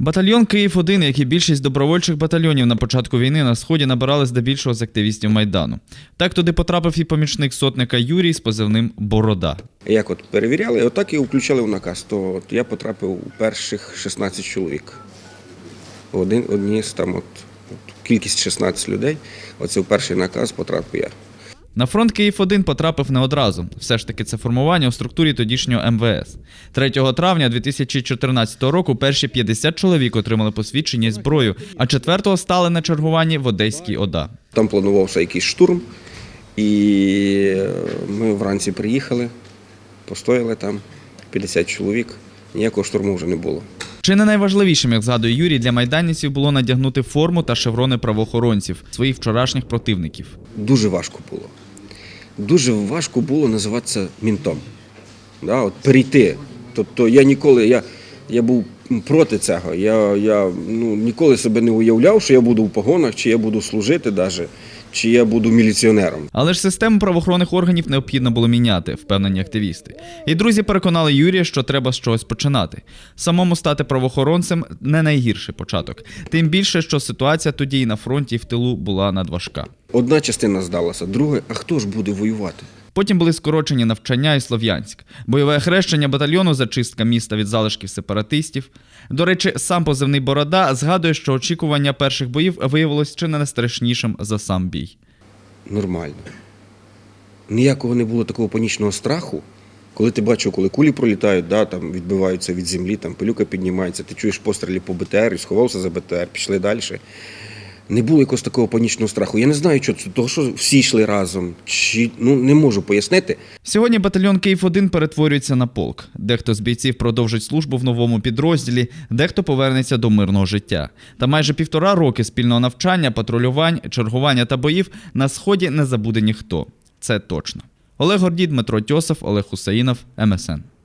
Батальйон Київ 1 як і більшість добровольчих батальйонів на початку війни на сході набирали здебільшого з активістів майдану. Так туди потрапив і помічник сотника Юрій з позивним Борода. Як от перевіряли, отак і включали в наказ, то от я потрапив у перших 16 чоловік. Один, одні з там, от, от кількість 16 людей. Оце в перший наказ потрапив я. На фронт Київ 1 потрапив не одразу. Все ж таки, це формування у структурі тодішнього МВС. 3 травня 2014 року перші 50 чоловік отримали посвідчення і зброю, а 4-го стали на чергуванні в Одеській ОДА. Там планувався якийсь штурм, і е, ми вранці приїхали, постояли там 50 чоловік, ніякого штурму вже не було. Чи не найважливішим, як згадує Юрій, для майданівців було надягнути форму та шеврони правоохоронців своїх вчорашніх противників. Дуже важко було. Дуже важко було називатися мінтом. Да, от перейти. Тобто я ніколи, я, я був проти цього. Я, я ну, ніколи себе не уявляв, що я буду в погонах, чи я буду служити даже, чи я буду міліціонером. Але ж систему правоохоронних органів необхідно було міняти, впевнені активісти. І друзі переконали Юрія, що треба з чогось починати. Самому стати правоохоронцем не найгірший початок. Тим більше, що ситуація тоді і на фронті, і в тилу була надважка. Одна частина здалася, друга, а хто ж буде воювати? Потім були скорочені навчання і Слов'янськ, бойове хрещення батальйону, зачистка міста від залишків сепаратистів. До речі, сам позивний Борода згадує, що очікування перших боїв виявилось чи не страшнішим за сам бій. Нормально. Ніякого не було такого панічного страху. Коли ти бачив, коли кулі пролітають, да, там відбиваються від землі, там пилюка піднімається, ти чуєш постріли по БТР і сховався за БТР, пішли далі. Не було якогось такого панічного страху. Я не знаю, що це, того, що всі йшли разом. Чи ну не можу пояснити. Сьогодні батальйон Київ 1 перетворюється на полк. Дехто з бійців продовжить службу в новому підрозділі, дехто повернеться до мирного життя. Та майже півтора роки спільного навчання, патрулювань, чергування та боїв на сході не забуде ніхто. Це точно. Олег Гордій, Дмитро Тьосов, Олег Хусаїнов, МСН.